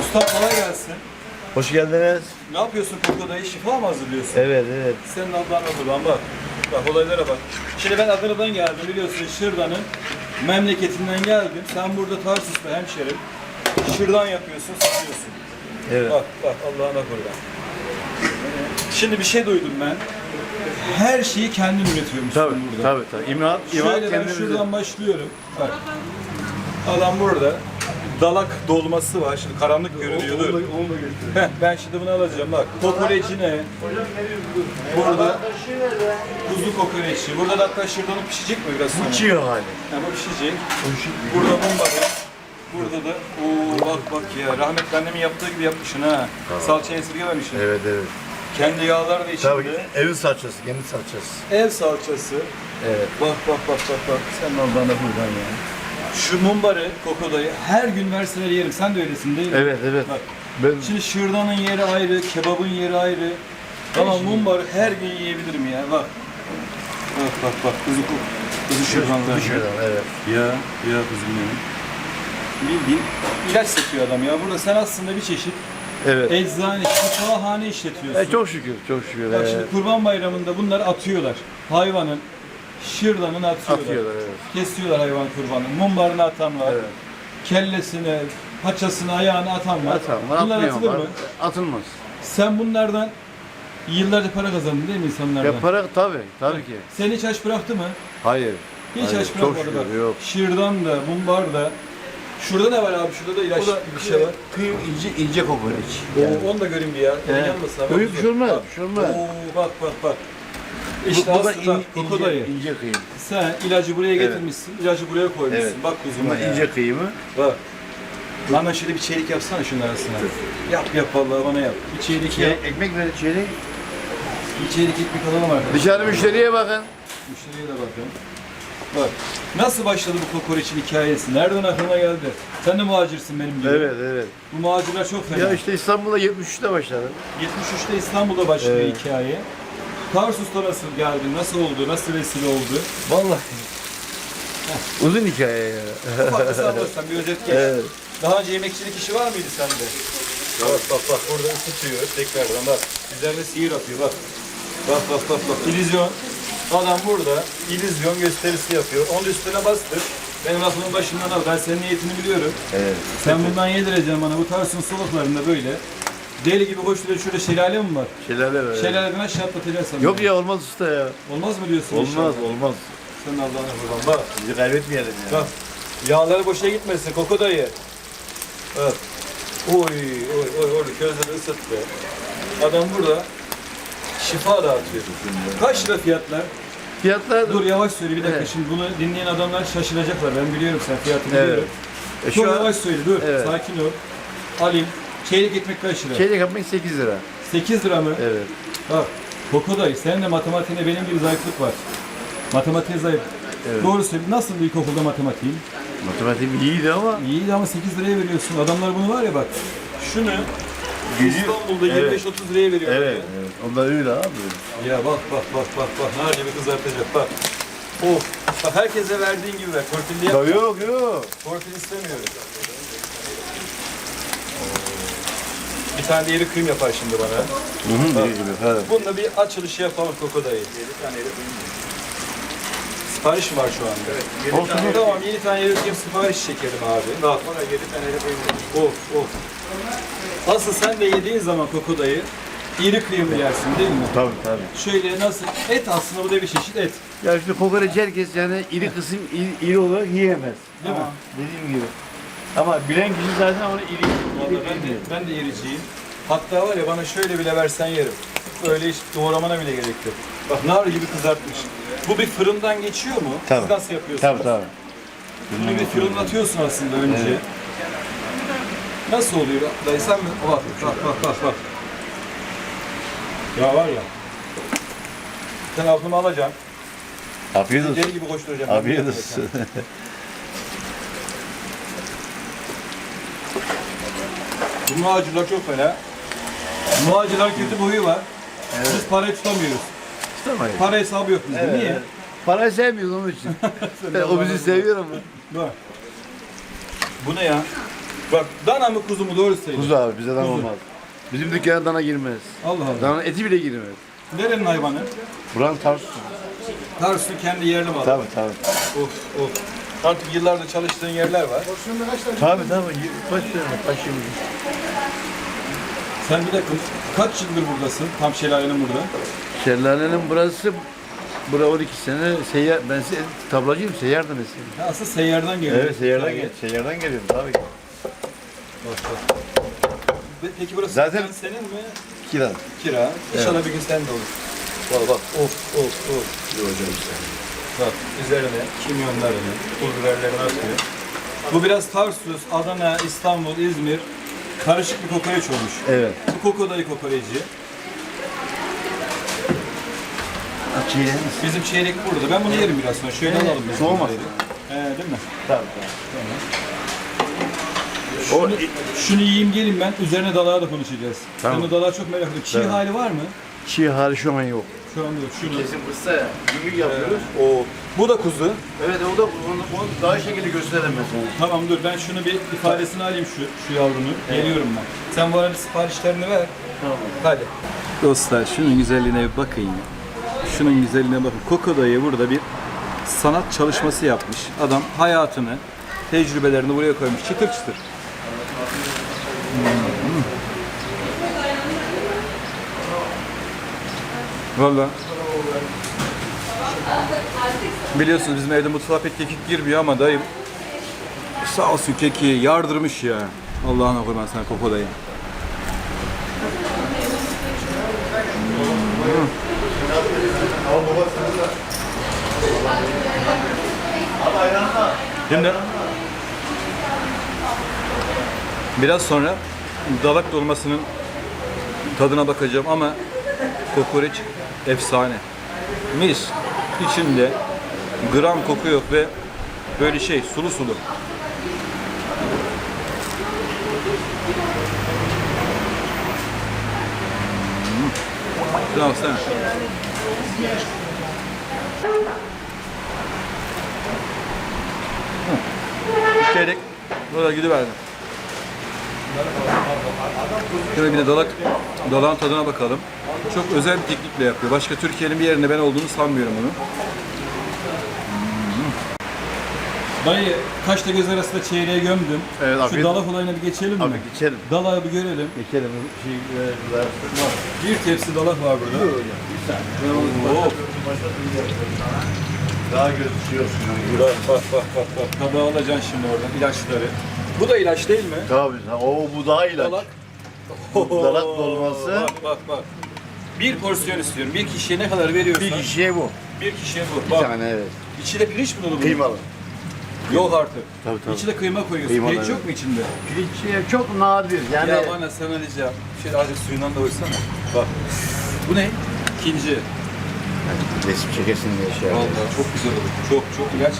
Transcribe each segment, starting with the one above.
Usta kolay gelsin. Hoş geldiniz. Ne yapıyorsun kokodayı? Şifa mı hazırlıyorsun? Evet evet. Senin Allah'ın adı lan bak. Bak olaylara bak. Şimdi ben Adana'dan geldim biliyorsun Şırdan'ın memleketinden geldim. Sen burada Tarsus'ta hemşerim. Şırdan yapıyorsun, satıyorsun. Evet. Bak bak Allah'ına kurban. Şimdi bir şey duydum ben. Her şeyi kendin üretiyormuşsun Tabii burada. tabii tabii. İmat, imat Şöyle ben kendimize. şuradan başlıyorum. Bak. Adam burada. Dalak dolması var. Şimdi karanlık görünüyordur. Onu da götür. Heh, ben şimdi bunu alacağım. Bak kokoreçi ne? Burada kuzu kokoreçi. Burada da hatta şırdanı pişecek mi biraz sonra? Uçuyor hali. Ha, bu pişecek. Burada mumbarı. Burada da ooo bak bak ya rahmetli annemin yaptığı gibi yapmışsın ha. Salça esirgememişsin. Evet evet. Kendi yağlar da içinde. Tabii evin salçası, kendi salçası. Ev salçası. Evet. Bak bak bak bak bak. Sen oradan da buradan ya. Şu mumbarı, kokodayı her gün verseler yerim. Sen de öylesin değil mi? Evet evet. Bak. Ben Şimdi şırdanın yeri ayrı, kebabın yeri ayrı. Ama mumbarı her gün yiyebilirim ya. Bak. Bak bak bak. Kuzu, kuzu şırdanlar. dışarıdan evet. Ya, ya kuzum benim. Bildiğin ilaç satıyor adam ya. Burada sen aslında bir çeşit Evet. eczane, şifahane işletiyorsun. E, çok şükür, çok şükür. Bak evet. şimdi kurban bayramında bunları atıyorlar. Hayvanın, şırdanını atıyorlar. Atıyorlar evet. Kesiyorlar hayvan kurbanı. Mumbarını atan var. Evet. Kellesini, paçasını, ayağını atan var. Bunlar atılır mı? Atılmaz. Sen bunlardan yıllarca para kazandın değil mi insanlardan? Ya para tabii, tabii ki. Seni hiç aç bıraktı mı? Hayır. Hiç Hayır, aç çok bırakmadı şükür, bak. yok. Şırdan da, mumbar da. Şurada ne var abi? Şurada da ilaç Bu da gibi bir şey var. Kıyım ince ince kokoreç. Oo, onu da göreyim bir ya. Evet. yanmasın. Bir şey olmaz, bir şey olmaz. Oo, bak bak bak. İşte bu, bu da aslında in, kokodayı. ince, ince kıyım. Sen ilacı buraya getirmişsin, ilacı buraya koymuşsun. Evet. Bak kuzum Bunlar ya. ince kıyımı. Bak. Bana şöyle bir çeyrek yapsana şunun arasına. Yap yap vallahi bana yap. Bir çeyrek yap. ekmek ver içeri. Bir çeyrek ekmek alalım arkadaşlar. Dışarı müşteriye bakın. Müşteriye de bakın. Bak. Nasıl başladı bu kokoreçin hikayesi? Nereden aklına geldi? Sen de muhacirsin benim gibi. Evet evet. Bu muhacirler çok fena. Ya işte İstanbul'da 73'te başladım. 73'te İstanbul'da başlıyor Evet. hikaye. Tarsus'ta nasıl geldin? Nasıl oldu? Nasıl vesile oldu? Vallahi. Uzun hikaye ya. Ufak kısa anlatsan bir özet geç. Evet. Daha önce yemekçilik işi var mıydı sende? Bak bak bak burada ısıtıyor tekrardan bak. Üzerine sihir atıyor bak. Bak bak bak bak. İllüzyon. Adam burada illüzyon gösterisi yapıyor. Onun üstüne bastır. Benim aklımın başından al. Ben senin niyetini biliyorum. Evet. Sen bundan yedireceksin bana. Bu Tarsus'un soluklarında böyle. Deli gibi koşturuyor. Şurada şelale mi var? Şelale ver. Şelaleden aşağı atlatacaksın. Yok ya olmaz usta ya. Olmaz mı diyorsun Olmaz inşallah? olmaz. Sen Allah'ına kurban. Bak. Bizi kaybetmeyelim ya. Bak. Yağları boşa gitmesin Koko dayı. Bak. Oy oy oy orada közleri ısıttı. Adam burada şifa dağıtıyor. Kaç lira fiyatlar? Fiyatlar Dur yavaş söyle bir dakika. Evet. Şimdi bunu dinleyen adamlar şaşıracaklar. Ben biliyorum sen fiyatını Evet. biliyorum. E, Dur şu an yavaş söyle dur. Evet. Sakin ol. Alayım. Çeyrek ekmek kaç lira? çeyrek ekmek 8 lira. 8 lira mı? Evet. Bak. Koko dayı senin de matematiğinde benim bir zayıflık var. Matematiğe zayıf. Evet. Doğru söyle. Nasıl ilkokulda matematiğin? Matematiğim iyiydi ama İyi ama 8 liraya veriyorsun. Adamlar bunu var ya bak. Şunu Geliyor. İstanbul'da Evet. 25-30 liraya veriyor. evet. evet. Onlar öyle abi. Ya bak bak bak bak bak. Nar gibi kızartacak bak. Of. Bak herkese verdiğin gibi ver. Torpilli Ya yapma. yok yok. Torpil istemiyorum. Bir tane de iri kıyım yapar şimdi bana. Hı hı. gibi. Evet. Bununla bir açılışı yapalım Koko dayı. 7 tane iri kıyım. Sipariş mi var şu anda? Evet. Olsun. Tane, tamam 7 tane iri kıyım sipariş çekelim abi. Bak. Bana 7 tane iri kıyım. Of of. Asıl sen de yediğin zaman Koko dayı iri kıyımlı yersin değil mi? Tabii tabii. Şöyle nasıl? Et aslında bu da bir çeşit et. Ya işte kokoreç herkes yani iri kısım iri, iri olarak yiyemez. Değil mi? Dediğim gibi. Ama bilen kişi zaten onu iri, iri, Vallahi ben de, ben de yericiyim. Hatta var ya bana şöyle bile versen yerim. Öyle hiç doğramana bile gerek yok. Bak nar gibi kızartmış. Bu bir fırından geçiyor mu? Tabii. Siz nasıl yapıyorsunuz? Tabii tabii. Bunu bir fırınlatıyorsun aslında önce. Nasıl oluyor? Dayı sen mi? Bak bak bak bak bak. Ya var ya. Sen aklımı alacaksın. Afiyet olsun. Deli gibi koşturacağım. Afiyet olsun. Muhacirler çok fena. Muhacirler kötü boyu var. Biz parayı tutamıyoruz. Tutamayız. Para hesabı yok bizde. Evet, Niye? evet. Parayı sevmiyoruz onun için. o bizi seviyor ama. Bak. Bu ne ya? Bak dana mı kuzu mu doğru söyle. Kuzu abi bize dana Kuzu. olmaz. Bizim dükkana dana girmez. Allah Allah. Dana eti bile girmez. Nerenin hayvanı? Buranın Tarsus. Tarsus kendi yerli malı. Tabii tabii. Of of. Artık yıllardır çalıştığın yerler var. Tabii tabii. Kaç tane taşıyımız. Sen bir dakika kaç yıldır buradasın? Tam şelalenin burada. Şelalenin burası Bura 12 sene seyyar, ben se tablacıyım, seyyar da mesela. Ha, asıl seyyardan geliyor. Evet, seyyardan, gel seyyardan geliyorum tabii ki. Peki burası Zaten- senin mi? Kira. Kira. İnşallah bir gün sen de olur. Bak bak of of of. hocam işte. Bak üzerine kimyonlarını, pul biberlerini atıyor. Bu biraz Tarsus, Adana, İstanbul, İzmir karışık bir kokoreç olmuş. Evet. Bu kokodayı kokoreci. Çiğne Bizim çeyrek burada. Ben bunu yerim biraz sonra. Şöyle alalım. biz soğumaz. bunları. He değil mi? Tabii Şunu, şunu yiyeyim gelin ben. Üzerine dalağa da konuşacağız. Tamam. Ben bu dalağı çok merak ediyorum. Çiğ hali var mı? Çiğ hali şu an yok. Şu anda yok. Şunu. Kesin kısa ya. Gümrük yapıyoruz. O. Bu da kuzu. Evet o da onu, onu daha iyi şekilde gösterelim mesela. Tamam dur ben şunu bir ifadesini alayım şu şu yavrunun. Geliyorum ben. Sen bu arada siparişlerini ver. Tamam. Hadi. Dostlar şunun güzelliğine bir bakın ya. Şunun güzelliğine bakın. Koko dayı burada bir sanat çalışması yapmış. Adam hayatını, tecrübelerini buraya koymuş. Çıtır çıtır. Hmm. Valla. Biliyorsunuz bizim evde mutfağa pek kekik girmiyor ama dayım sağ olsun kekiği yardırmış ya. Allah'ına kurban sana Koko dayı. Şimdi biraz sonra dalak dolmasının tadına bakacağım ama kokoreç efsane. Mis. İçinde gram koku yok ve böyle şey sulu sulu. Baksana. Bir çeyrek burada gidiverdim. Şöyle bir de dalak, dalağın tadına bakalım. Çok özel bir teknikle yapıyor. Başka Türkiye'nin bir yerinde ben olduğunu sanmıyorum onu. Dayı kaçta göz arasında çeyreğe gömdüm. Evet, Şu afiyet- dalak olayına bir geçelim mi? Abi geçelim. Dalağı bir görelim. Geçelim. Şey, e, Bir tepsi dalak var burada. Oo. daha gözüküyorsun. Bak bak bak bak. bak. Tabağı alacaksın şimdi oradan ilaçları. Bu da ilaç değil mi? Tabii. O bu daha ilaç. Dalak. Dalak dolması. Bak bak bak. Bir porsiyon istiyorum. Bir kişiye ne kadar veriyorsan. Bir kişiye bu. Bir kişiye bu. Bir Bak. tane evet. İçinde pirinç mi dolu bunun? Kıymalı. Yok artık. Tabii, tabii. İçine kıyma koyuyorsun. Kıymalı, pirinç yok mu içinde? Pirinç çok nadir yani. Ya bana sana ricam. Şöyle azıcık suyundan da koysana. Bak. Bu ne? İkinci. Resim çekesin diye şey yapıyor. Vallahi çok güzel olur. Çok çok ilaç.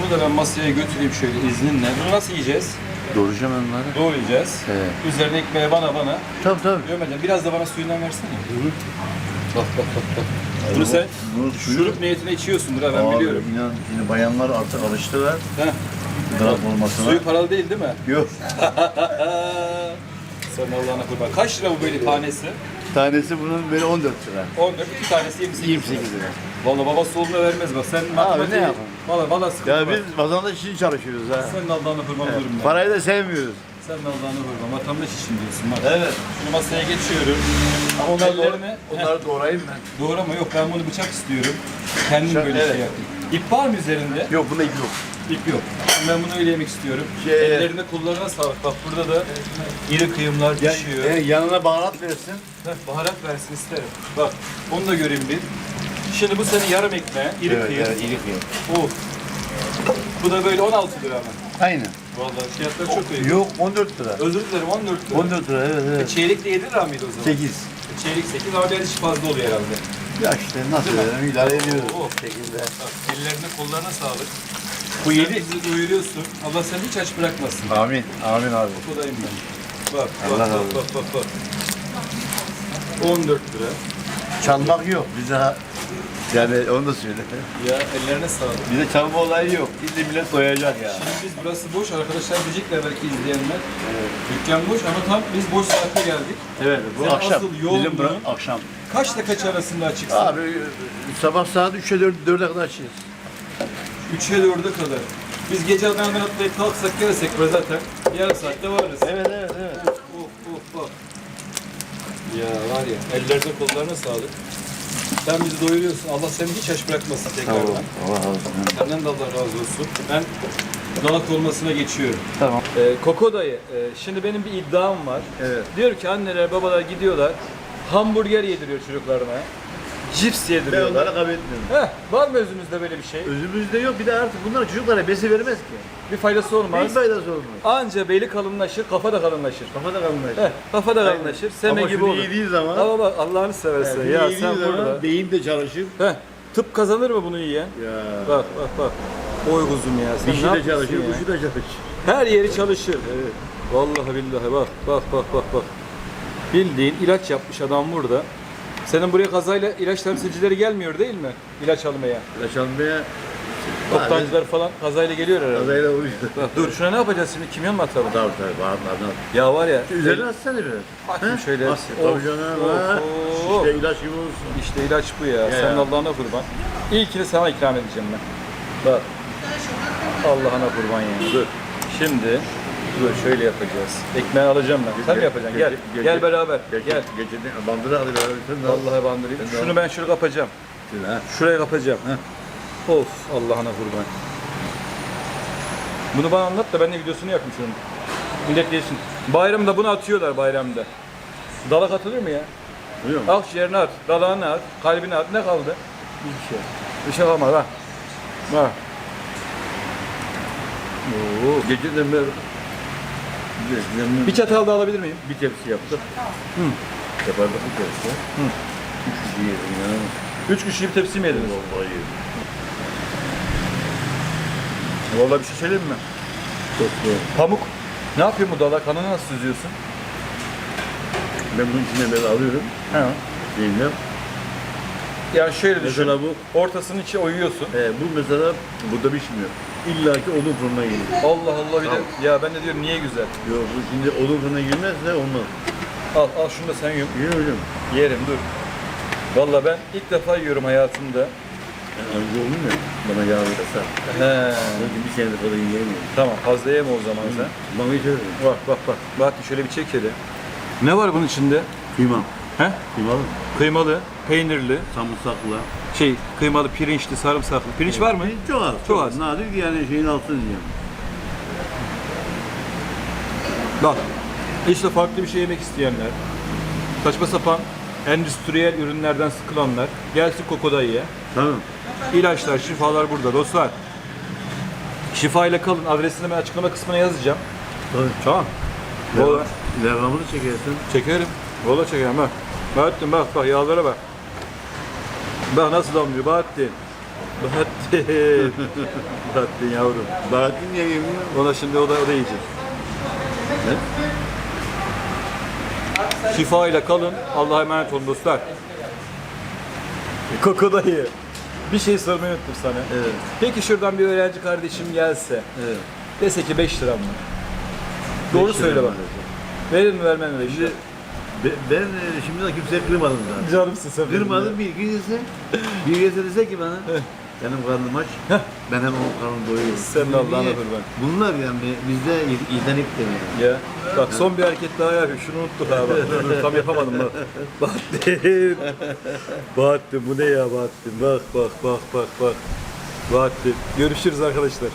Bunu da ben masaya götüreyim şöyle izninle. Bunu nasıl yiyeceğiz? Doğrayacağım onları. Doğrayacağız. Evet. Üzerine ekmeğe bana bana. Tabii tabii. Gömeceğim. Biraz da bana suyundan versene. Bak bak bak bak. Bunu sen Bunu şurup niyetine içiyorsundur ha ben Abi, biliyorum. inan yine bayanlar artık alıştılar. Heh. Dalak olmasına. Suyu paralı değil değil mi? Yok. Sen Allah'ına kurban. Kaç lira bu böyle tanesi? Tanesi bunun böyle 14 lira. 14, iki tanesi 28 28 lira. Valla babası oğluna vermez bak. Sen matematiği... ne yapalım? Valla valla sıkıntı Ya var. biz vatandaş için çalışıyoruz ha. Senin Allah'ına kurban olurum ben. Parayı da sevmiyoruz. Senin Allah'ına kurban. Vatandaş için diyorsun bak. Evet. Şunu masaya geçiyorum. Ama onları, doğra- onları doğrayayım ben. Doğru ama yok ben bunu bıçak istiyorum. Kendim Bıçak, böyle evet. şey yapayım. İp var mı üzerinde? Yok bunda ip yok. İp yok. Ben bunu öyle yemek istiyorum. Şey- Ellerine kollarına sağlık. Bak burada da iri kıyımlar Ya, pişiyor. e, yanına baharat versin. Heh, baharat versin isterim. Bak onu da göreyim bir. Şimdi bu senin yarım ekmeğe, iri kıyım. iri kıyım. Of. Bu da böyle 16 lira mı? Aynen. Vallahi fiyatlar çok iyi. Yok 14 lira. Özür dilerim 14 lira. 14 lira evet E, evet. Çeyrek de 7 lira mıydı o zaman? 8. E, Çeyrek 8 ama biraz fazla oluyor herhalde. Ya işte nasıl edelim idare ediyoruz. Oo. 8'de. Bak, ellerine kollarına sağlık. Bu 7. bizi doyuruyorsun. Allah seni hiç aç bırakmasın. Amin. Amin abi. Kodayım ben. Bak bak Allah bak, bak bak bak. 14 lira. Çalmak yok. Bize Yani onu da söyle. Ya ellerine sağlık. Bize çalma olayı yok. İlle millet doyacak ya. Şimdi biz burası boş arkadaşlar diyecekler belki izleyenler. Dükkan boş ama tam biz boş saate geldik. Evet bu Sen akşam. asıl yoğunluğu- Bizim bura akşam. Kaçla kaç arasında açıksın? Abi sabah saat 3'e 4, 4'e kadar açıyoruz. 3'e 4'e kadar. Biz gece Adana'dan atlayıp kalksak gelsek böyle zaten yarım saatte varırız. Evet evet evet. Of of of. Ya var ya ellerine kollarına sağlık. Sen bizi doyuruyorsun. Allah seni hiç aç bırakmasın tekrardan. Allah olsun. Senden de Allah razı olsun. Ben dalak olmasına geçiyorum. Tamam. Ee, Koko dayı, e, şimdi benim bir iddiam var. Evet. Diyor ki anneler babalar gidiyorlar, hamburger yediriyor çocuklarına, cips Ben yediriyorlar. onları kabul etmiyorum. Heh, var mı özünüzde böyle bir şey? Özümüzde yok. Bir de artık bunlar çocuklara besi vermez ki. Bir faydası olmaz. Hiç faydası olmaz. Anca beli kalınlaşır, kafa da kalınlaşır. Kafada. Heh, kafa da kalınlaşır, seme Ama gibi şunu olur. yediği zaman, Ama bak Allah'ını seversen yani ya yediği sen zaman burada. beyin de çalışır. Heh, tıp kazanır mı bunu yiyen? Ya. Bak bak bak. Oy kuzum ya sen Dişi de yapıyorsun çalışır, ya? kuşu da çalışır. Her yeri çalışır. Evet. Vallahi billahi bak bak bak bak bak. Bildiğin ilaç yapmış adam burada. Senin buraya kazayla ilaç temsilcileri gelmiyor değil mi? İlaç almaya. Ilaç almaya Toptancılar falan kazayla geliyor herhalde. kazayla vuruyor. Bak, dur şuna ne yapacağız şimdi? Kimyon mu atalım? Tabii tabii. Bağırlardan. Ya var ya. Üzerine atsana biraz. Bakayım şöyle. At, Tabii canım. of, ha. of. İşte ilaç gibi olsun. İşte ilaç bu ya. Sen ya. Allah'ına kurban. İlkini sana ikram edeceğim ben. Bak. Allah'ına kurban yani. Dur. Şimdi dur şöyle yapacağız. Ekmeği alacağım ben. Sen mi yapacaksın? Gel. Gece- Gel beraber. Gece, Gel. Gecede bandıra alır abi. Sen de al. Vallahi bandırayım. De Şunu ben şöyle kapacağım. Ha. Şuraya kapacağım. Of Allah'ına kurban. Bunu bana anlat da ben de videosunu yapayım şunun. Millet yesin. Bayramda bunu atıyorlar bayramda. Dalak atılır mı ya? Duyuyor musun? Akciğerine at, dalağına at, kalbine at. Ne kaldı? Bir şey. Bir şey kalmadı ha. Bak. Oo. Geceden beri Beri Bir çatal da alabilir miyim? bir tepsi yaptık. Hı. Yapardık bir tepsi. Hı. Üç kişi yedim ya. Üç kişi bir tepsi mi yediniz? Vallahi yedim. Vallahi bir şey söyleyeyim mi? Çok zor. Pamuk. Ne yapıyor bu dalak? Kanını nasıl süzüyorsun? Ben bunun içine böyle alıyorum. He. Yiyeceğim. Yani şöyle düşün. Mesela bu, Ortasının içi oyuyorsun. e, bu mesela burada pişmiyor. İlla ki odun fırına geliyor. Allah Allah bir de. Ya ben de diyorum niye güzel? Yok bu şimdi odun fırına girmezse olmaz. Al al şunu da sen yum. Yiyor hocam. Yerim dur. Vallahi ben ilk defa yiyorum hayatımda. Ben amca oldum ya. Bana yağ verirse. He. Belki bir senedir falan yiyemiyorum. Tamam fazla yeme o zaman sen. Bana hiç öyle. Bak bak bak. Bahattin şöyle bir çek hele. Ne var bunun içinde? Kıyma. He? Kıymalı. Kıymalı, peynirli, Samırsaklı. şey kıymalı, pirinçli, sarımsaklı. Pirinç var mı? Çok az. Çok az. Nadir yani şeyin altını diyeyim. Bak. İşte farklı bir şey yemek isteyenler, saçma sapan endüstriyel ürünlerden sıkılanlar gelsin Kokodayı'ya. Tamam. İlaçlar, şifalar burada dostlar. Şifa ile kalın. Adresini ben açıklama kısmına yazacağım. Tabii. Tamam. Valla devamını çekersin. çekerim. Valla çekerim bak. Bahattin bak bak yağlara bak. Bak nasıl damlıyor Bahattin. Bahattin. Bahattin yavrum. Bahattin niye yemiyor? Ona şimdi o da, o da yiyecek. Şifa ile kalın. Allah'a emanet olun dostlar. Kokodayı. Bir şey sormayı unuttum sana. Evet. Peki şuradan bir öğrenci kardeşim gelse, Evet. dese ki 5 lira mı? Doğru söyle maalesef. Verir mi vermem mi 5 lira? Şimdi be- ben e, şimdiden kimseye kırmadım zaten. Canımsın sen. benim Kırmadım bir ikincisi. Bir gelse dese ki bana benim karnım aç. ben hemen o karnım doyuyorum. Sen Çünkü Allah'ına niye? kurban. Bunlar yani bizde ye- yetenek demiyor. Ya bak son bir hareket daha yapayım. Şunu unuttuk ha bak. Dur, dur, tam yapamadım bak. Bahattin. Bahattin bu ne ya Bahattin? Bak bak bak bak bak. Bahattin. Görüşürüz arkadaşlar.